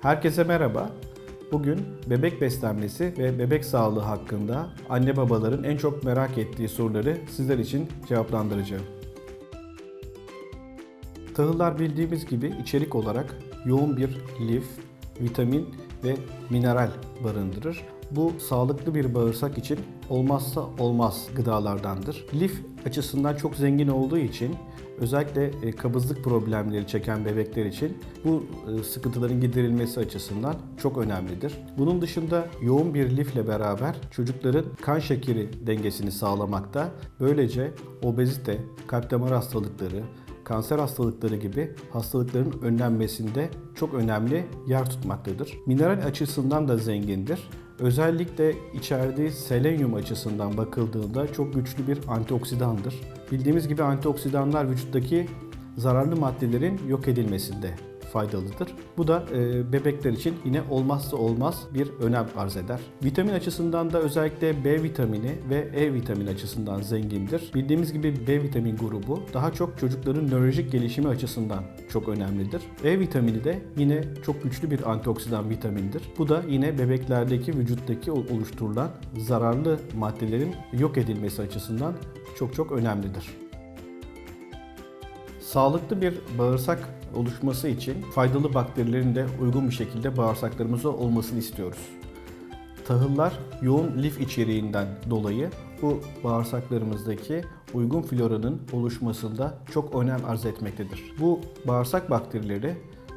Herkese merhaba. Bugün bebek beslenmesi ve bebek sağlığı hakkında anne babaların en çok merak ettiği soruları sizler için cevaplandıracağım. Tahıllar bildiğimiz gibi içerik olarak yoğun bir lif, vitamin ve mineral barındırır. Bu sağlıklı bir bağırsak için olmazsa olmaz gıdalardandır. Lif açısından çok zengin olduğu için özellikle e, kabızlık problemleri çeken bebekler için bu e, sıkıntıların giderilmesi açısından çok önemlidir. Bunun dışında yoğun bir lifle beraber çocukların kan şekeri dengesini sağlamakta. Böylece obezite, kalp damar hastalıkları, kanser hastalıkları gibi hastalıkların önlenmesinde çok önemli yer tutmaktadır. Mineral açısından da zengindir. Özellikle içerdiği selenyum açısından bakıldığında çok güçlü bir antioksidandır. Bildiğimiz gibi antioksidanlar vücuttaki zararlı maddelerin yok edilmesinde faydalıdır. Bu da e, bebekler için yine olmazsa olmaz bir önem arz eder. Vitamin açısından da özellikle B vitamini ve E vitamini açısından zengindir. Bildiğimiz gibi B vitamin grubu daha çok çocukların nörolojik gelişimi açısından çok önemlidir. E vitamini de yine çok güçlü bir antioksidan vitamindir. Bu da yine bebeklerdeki vücuttaki oluşturulan zararlı maddelerin yok edilmesi açısından çok çok önemlidir. Sağlıklı bir bağırsak oluşması için faydalı bakterilerin de uygun bir şekilde bağırsaklarımızda olmasını istiyoruz. Tahıllar yoğun lif içeriğinden dolayı bu bağırsaklarımızdaki uygun floranın oluşmasında çok önem arz etmektedir. Bu bağırsak bakterileri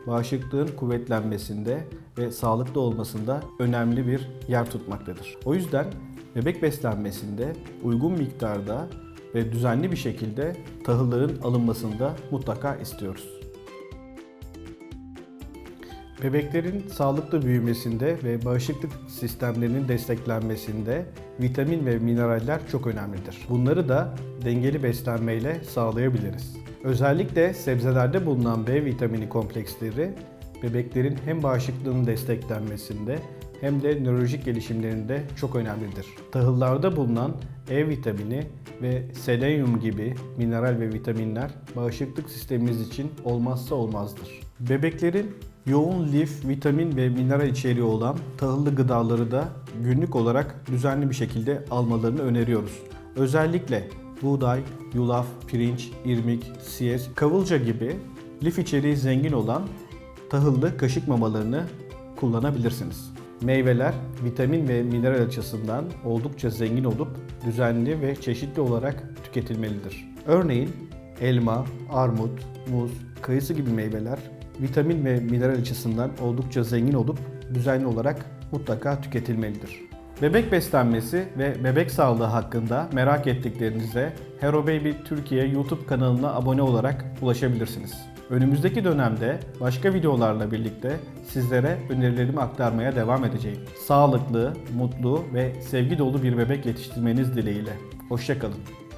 bağışıklığın kuvvetlenmesinde ve sağlıklı olmasında önemli bir yer tutmaktadır. O yüzden bebek beslenmesinde uygun miktarda ve düzenli bir şekilde tahılların alınmasını da mutlaka istiyoruz. Bebeklerin sağlıklı büyümesinde ve bağışıklık sistemlerinin desteklenmesinde vitamin ve mineraller çok önemlidir. Bunları da dengeli beslenmeyle sağlayabiliriz. Özellikle sebzelerde bulunan B vitamini kompleksleri bebeklerin hem bağışıklığının desteklenmesinde hem de nörolojik gelişimlerinde çok önemlidir. Tahıllarda bulunan E vitamini ve selenyum gibi mineral ve vitaminler bağışıklık sistemimiz için olmazsa olmazdır. Bebeklerin yoğun lif, vitamin ve mineral içeriği olan tahıllı gıdaları da günlük olarak düzenli bir şekilde almalarını öneriyoruz. Özellikle buğday, yulaf, pirinç, irmik, siyez, kavulca gibi lif içeriği zengin olan tahıllı kaşık mamalarını kullanabilirsiniz. Meyveler vitamin ve mineral açısından oldukça zengin olup düzenli ve çeşitli olarak tüketilmelidir. Örneğin elma, armut, muz, kayısı gibi meyveler vitamin ve mineral açısından oldukça zengin olup düzenli olarak mutlaka tüketilmelidir. Bebek beslenmesi ve bebek sağlığı hakkında merak ettiklerinize Hero Baby Türkiye YouTube kanalına abone olarak ulaşabilirsiniz. Önümüzdeki dönemde başka videolarla birlikte sizlere önerilerimi aktarmaya devam edeceğim. Sağlıklı, mutlu ve sevgi dolu bir bebek yetiştirmeniz dileğiyle. Hoşçakalın.